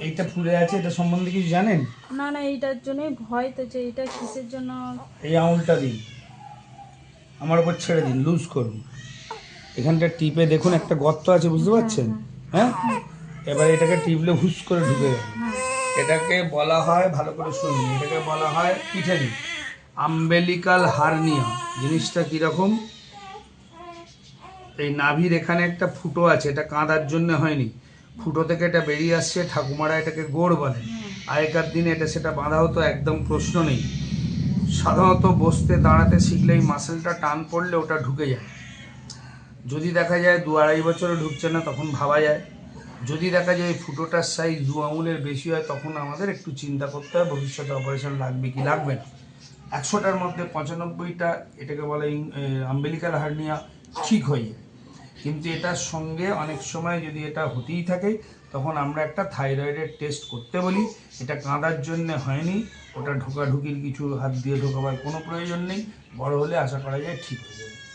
এইটা ফুলে আছে এটা সম্বন্ধে কিছু জানেন? না না এইটার জন্যই ভয় তো যে এটা কিসের জন্য? এই আঙুলটা দিন। আমার উপর ছেড়ে দিন লুজ করুন। এখানটা টিপে দেখুন একটা গর্ত আছে বুঝতে পারছেন? হ্যাঁ। এবার এটাকে টিপলে হুস করে ঢুকে গেল হ্যাঁ। এটাকে বলা হয় ভালো করে শুনুন এটাকে বলা হয় পিঠেনি। আম্বেলিকাল হার্নিয়া জিনিসটা কীরকম? এই নাভির এখানে একটা ফুটো আছে এটা কাঁদার জন্য হয়নি। ফুটো থেকে এটা বেরিয়ে আসছে ঠাকুমারা এটাকে গোড় বলে। আগেকার দিনে এটা সেটা বাঁধা হতো একদম প্রশ্ন নেই। সাধারণত বসতে দাঁড়াতে শিখলে এই মাসেলটা টান পড়লে ওটা ঢুকে যায়। যদি দেখা যায় দু আড়াই বছরে ঢুকছে না তখন ভাবা যায়। যদি দেখা যায় এই ফুটোটার সাইজ দু আঙুলের বেশি হয় তখন আমাদের একটু চিন্তা করতে হয় ভবিষ্যতে অপারেশন লাগবে কি লাগবে না। একশোটার মধ্যে পঁচানব্বইটা এটাকে বলে আম্বেলিকাল হার্নিয়া ঠিক হয়ে যায়। কিন্তু এটার সঙ্গে অনেক সময় যদি এটা হতেই থাকে, তখন আমরা একটা থাইরয়েডের টেস্ট করতে বলি। এটা কাঁদার জন্য হয়নি, ওটা ঢোকাঢুকির কিছু হাত দিয়ে ঢোকাবার কোনো প্রয়োজন নেই। বড় হলে আশা করা যায় ঠিক হয়ে যাবে।